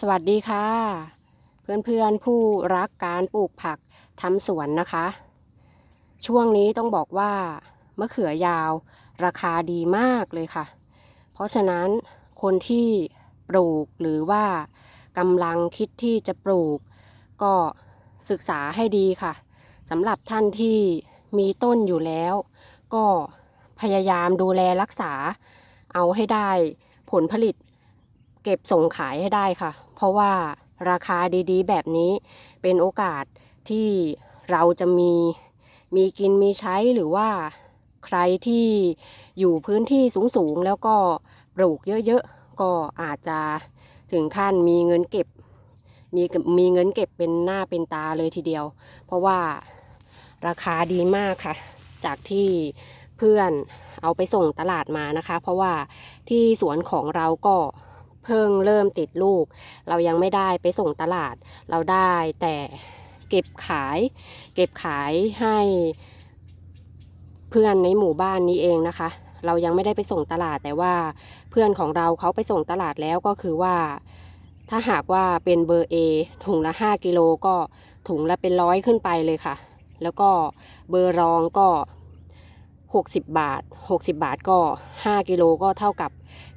สวัสดีค่ะ เพื่อนๆผู้รักการปลูกผักทำสวนนะคะ ช่วงนี้ต้องบอกว่ามะเขือยาวราคาดีมากเลยค่ะ เพราะฉะนั้นคนที่ปลูกหรือว่ากำลังคิดที่จะปลูก ก็ศึกษาให้ดีค่ะสำหรับท่านที่มีต้นอยู่แล้ว ก็พยายามดูแลรักษา เอาให้ได้ผลผลิตเก็บส่งขายให้ได้ค่ะ เพราะว่าราคาดีๆ แบบนี้เป็นโอกาสที่เราจะมีมีกินมีใช้หรือว่าใครที่อยู่พื้นที่สูงๆ แล้วก็ปลูกเยอะๆ ก็อาจจะถึงขั้นมีเงินเก็บ มีมีเงินเก็บเป็นหน้าเป็นตาเลยทีเดียว เพราะว่าราคาดีมากค่ะ จากที่เพื่อนเอาไปส่งตลาดมานะคะ เพราะว่าที่สวนของเราก็ เพิ่งเริ่มติดลูก เรายังไม่ได้ไปส่งตลาด เราได้แต่เก็บขาย เก็บขายให้เพื่อนในหมู่บ้านนี้เองนะคะ เรายังไม่ได้ไปส่งตลาดแต่ว่าเพื่อนของเราเขาไปส่งตลาดแล้วก็คือว่า ถ้าหากว่าเป็นเบอร์ A ถุงละ 5 กิโลก็ถุงละเป็นร้อยขึ้นไปเลยค่ะ แล้วก็เบอร์รองก็ 60 บาท 60 บาทก็ 5 กิโลก็เท่ากับ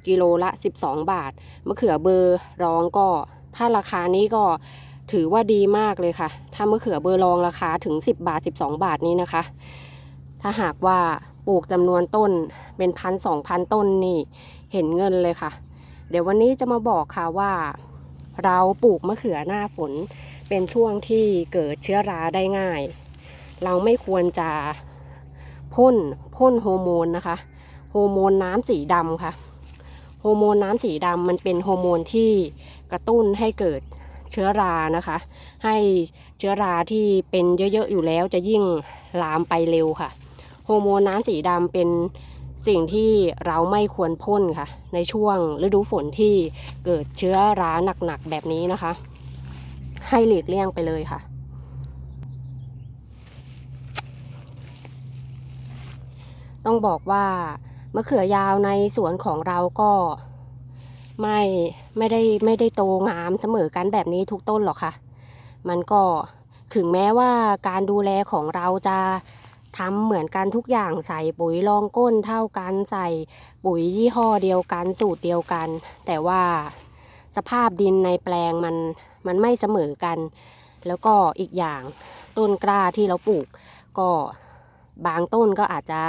กิโลละ 12 บาท มะเขือเบอร์รองก็ ถ้าราคานี้ก็ถือว่าดีมากเลยค่ะ ถ้ามะเขือเบอร์รองราคาถึง 10 บาท 12 บาทนี้นะคะ ถ้าหากว่าปลูกจำนวนต้นเป็นพันสองพันต้นนี่เห็นเงินเลยค่ะ เดี๋ยววันนี้จะมาบอกค่ะว่า เราปลูกมะเขือหน้าฝนเป็นช่วงที่เกิดเชื้อราได้ง่าย เราไม่ควรจะพ่นพ่นโฮอร์โมนนะคะ โฮอร์โมนน้ำสีดำค่ะ ฮอร์โมนน้ำสีดำมันเป็นโฮอร์โมนที่กระตุ้นให้เกิดเชื้อรานะคะ ให้เชื้อราที่เป็นเยอะๆอยู่แล้วจะยิ่งลามไปเร็วค่ะโฮอร์โมนน้ำสีดำเป็นสิ่งที่เราไม่ควรพ่นค่ะ ในช่วงฤดูฝนที่เกิดเชื้อราหนักๆแบบนี้นะคะ ให้หลีกเลี่ยงไปเลยค่ะ ต้องบอกว่า มะเขือยาวในสวนของเราก็ไม่ไม่ได้ไม่ได้โตงามเสมอกันแบบนี้ทุกต้นหรอกค่ะ มันก็ถึงแม้ว่าการดูแลของเราจะทำเหมือนกันทุกอย่างใส่ปุ๋ยรองก้นเท่ากันใส่ปุ๋ยยี่ห้อเดียวกันสูตรเดียวกัน แต่ว่าสภาพดินในแปลงมันมันไม่เสมอกัน แล้วก็อีกอย่างต้นกล้าที่เราปลูกก็ บางต้นก็อาจจะ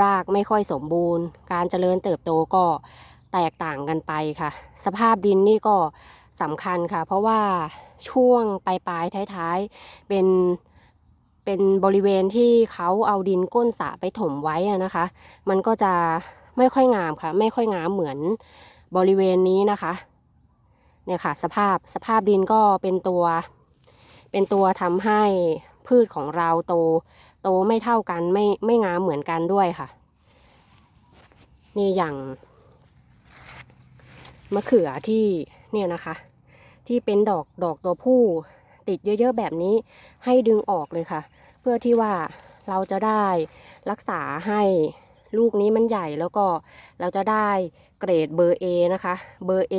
รากไม่ค่อยสมบูรณ์ การเจริญเติบโตก็แตกต่างกันไปค่ะ สภาพดินนี่ก็สำคัญค่ะ เพราะว่าช่วงปลายปลายท้ายๆเป็นเป็นบริเวณที่เขาเอาดินก้นสระไปถมไว้นะคะ มันก็จะไม่ค่อยงามค่ะ ไม่ค่อยงามเหมือนบริเวณนี้นะคะเนี่ยค่ะสภาพสภาพดินก็เป็นตัว เป็นตัวทำให้พืชของเราโต ตไม่เท่ากันไม่ไม่งามเหมือนกันด้วยค่ะ นี่อย่างมะเขือที่เนี่ยนะคะ ที่เป็นดอกดอกตัวผู้ติดเยอะๆแบบนี้ให้ดึงออกเลยค่ะ เพื่อที่ว่าเราจะได้รักษาให้ลูกนี้มันใหญ่แล้วก็เราจะได้เกรดเบอร์ A นะคะ เบอร์ A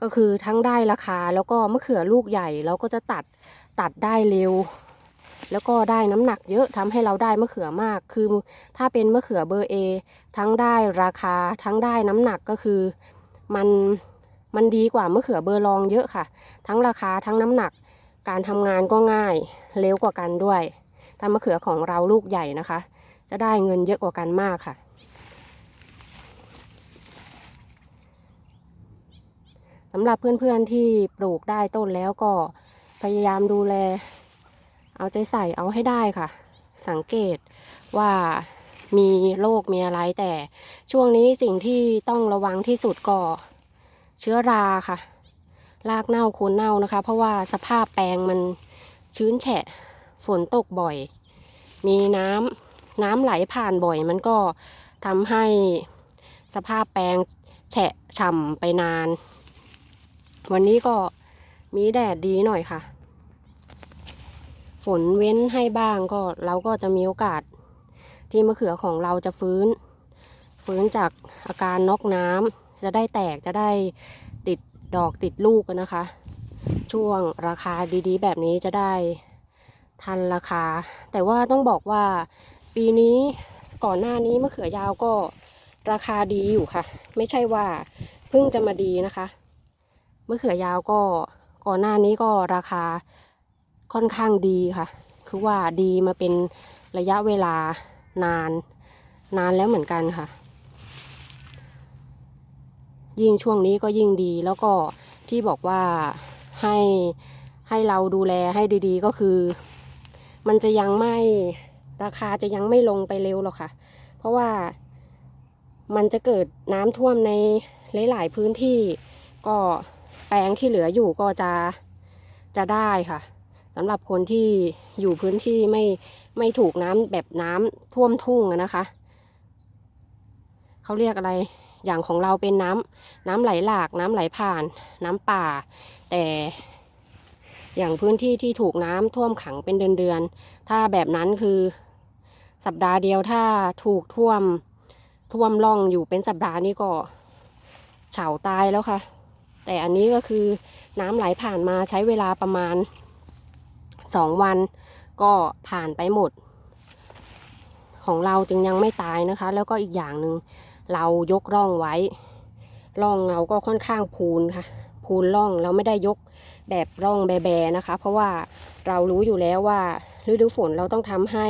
ก็คือทั้งได้ราคาแล้วก็มะเขือลูกใหญ่เราก็จะตัดตัดได้เร็ว แล้วก็ได้น้ำหนักเยอะทำให้เราได้มะเขือมาก คือถ้าเป็นมะเขือเบอร์ A ทั้งได้ราคาทั้งได้น้ำหนักก็คือ มันมันดีกว่ามะเขือเบอร์รองเยอะค่ะ ทั้งราคาทั้งน้ำหนัก การทำงานก็ง่ายเร็วกว่ากันด้วยถ้ามะเขือของเราลูกใหญ่นะคะ จะได้เงินเยอะกว่ากันมากค่ะสำหรับเพื่อนๆที่ปลูกได้ต้นแล้วก็พยายามดูแล เอาใจใส่เอาให้ได้ค่ะ สังเกตว่ามีโรคมีอะไรแต่ ช่วงนี้สิ่งที่ต้องระวังที่สุดก็เชื้อราค่ะ รากเน่าโคนเน่านะคะ เพราะว่าสภาพแปลงมันชื้นแฉะ ฝนตกบ่อย มีน้ำน้ำไหลผ่านบ่อย มันก็ทำให้สภาพแปลงแฉะฉ่ำไปนาน วันนี้ก็มีแดดดีหน่อยค่ะ ฝนเว้นให้บ้างก็เราก็จะมีโอกาส ที่มะเขือของเราจะฟื้น ฟื้นจากอาการนอกน้ำจะได้แตกจะได้ติดดอกติดลูกนนะคะ ช่วงราคาดีๆ แบบนี้จะได้ทันราคา แต่ว่าต้องบอกว่าปีนี้ก่อนหน้านี้มะเขือยาวก็ราคาดีอยู่ค่ะ ไม่ใช่ว่าเพิ่งจะมาดีนะคะมะเขือยาวก็ก่อนหน้านี้ก็ราคา ค่อนข้างดีค่ะ คือว่าดีมาเป็นระยะเวลานาน นานแล้วเหมือนกันค่ะ ยิ่งช่วงนี้ก็ยิ่งดีแล้วก็ที่บอกว่าให้ให้เราดูแลให้ดีๆ ก็คือ มันจะยังไม่ราคาจะยังไม่ลงไปเร็วหรอกค่ะ เพราะว่ามันจะเกิดน้ำท่วมในหลาย ๆ พื้นที่ก็แปลงที่เหลืออยู่ก็จะจะได้ค่ะ สำหรับคนที่อยู่พื้นที่ไม่ไม่ถูกน้ำแบบน้ำท่วมทุ่งนะคะเขาเรียกอะไรอย่างของเราเป็นน้ำน้ำไหลหลาก น้ำไหลผ่าน น้ำป่า แต่อย่างพื้นที่ที่ถูกน้ำท่วมขังเป็นเดือนๆถ้าแบบนั้นคือสัปดาห์เดียวถ้าถูกท่วมท่วมร่องอยู่เป็นสัปดาห์นี้ก็เฉาตายแล้วค่ะ แต่อันนี้ก็คือน้ำไหลผ่านมาใช้เวลาประมาณ สองวันก็ผ่านไปหมด ของเราจึงยังไม่ตายนะคะ แล้วก็อีกอย่างหนึ่งเรายกร่องไว้ ร่องเราก็ค่อนข้างพูนค่ะ พูนร่องเราไม่ได้ยกแบบร่องแบๆนะคะ เพราะว่าเรารู้อยู่แล้วว่าฤดูฝนเราต้องทำให้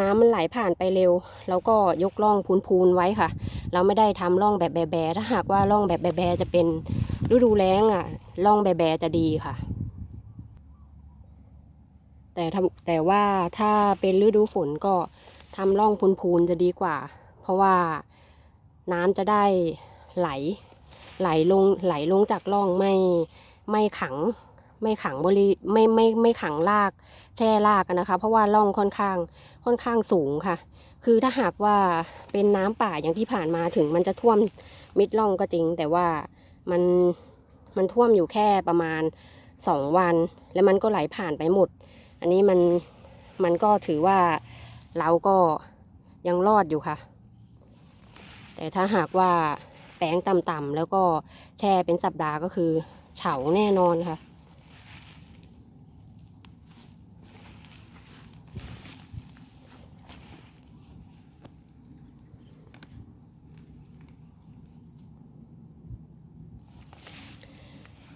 น้ำมันไหลผ่านไปเร็วเราก็ยกร่องพูนๆไว้ค่ะ เราไม่ได้ทำร่องแบบแบๆถ้าหากว่าร่องแบบแบๆจะเป็นฤดูแล้งอะร่องแบๆจะดีค่ะ แต่แต่ว่าถ้าเป็นฤดูฝนก็ทำร่องพูนๆจะดีกว่า เพราะว่าน้ำจะได้ไหล ไหลลงไหลลงจากร่องไม่ไม่ขังไม่ขังบริไม่ไม่ไม่ขังรากแช่รากกันนะคะ เพราะว่าร่องค่อนข้างค่อนข้างสูงค่ะ คือถ้าหากว่าเป็นน้ำป่าอย่างที่ผ่านมาถึง มันจะท่วมมิดร่องก็จริง แต่ว่ามันมันท่วมอยู่แค่ประมาณสองวัน แล้วมันก็ไหลผ่านไปหมด อันนี้มันมันก็ถือว่าเราก็ยังรอดอยู่ค่ะ แต่ถ้าหากว่าแป้งต่ำๆแล้วก็แช่เป็นสัปดาห์ก็คือเฉาแน่นอนค่ะ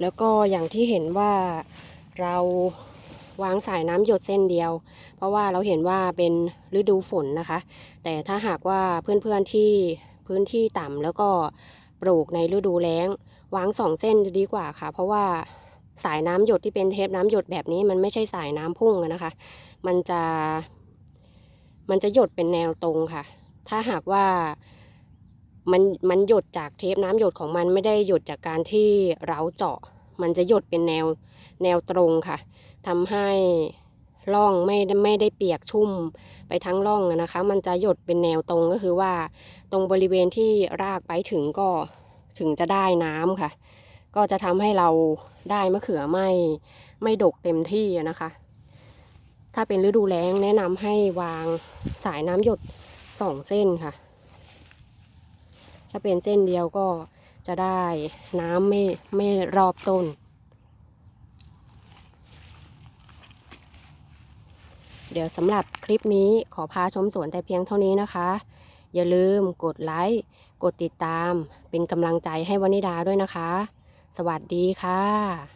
แล้วก็อย่างที่เห็นว่าเรา วางสายน้ำหยดเส้นเดียว เพราะว่าเราเห็นว่าเป็นฤดูฝนนะคะ แต่ถ้าหากว่าเพื่อนๆที่พื้นที่ต่ำแล้วก็ปลูกในฤดูแล้ง วางสองเส้นจะดีกว่าค่ะ เพราะว่าสายน้ำหยดที่เป็นเทปน้ำหยดแบบนี้มันไม่ใช่สายน้ำพุ่งนะคะ มันจะ มันจะหยดเป็นแนวตรงค่ะ ถ้าหากว่ามันมันหยดจากเทปน้ำหยดของมันไม่ได้หยดจากการที่เราเจาะ มันจะหยดเป็นแนวแนวตรงค่ะ ทำให้ร่องไม่ได้ไม่ได้เปียกชุ่มไปทั้งร่องนะคะ มันจะหยดเป็นแนวตรงก็คือว่า ตรงบริเวณที่รากไปถึงก็ถึงจะได้น้ำค่ะ ก็จะทำให้เราได้มะเขือไม่ไม่ดกเต็มที่นะคะ ถ้าเป็นฤดูแล้งแนะนำให้วางสายน้ำหยดสองเส้นค่ะ ถ้าเป็นเส้นเดียวก็จะได้น้ำไม่ไม่รอบต้น เดี๋ยวสำหรับคลิปนี้ขอพาชมสวนแต่เพียงเท่านี้นะคะ อย่าลืมกดไลค์กดติดตาม เป็นกำลังใจให้วนิดาด้วยนะคะ สวัสดีค่ะ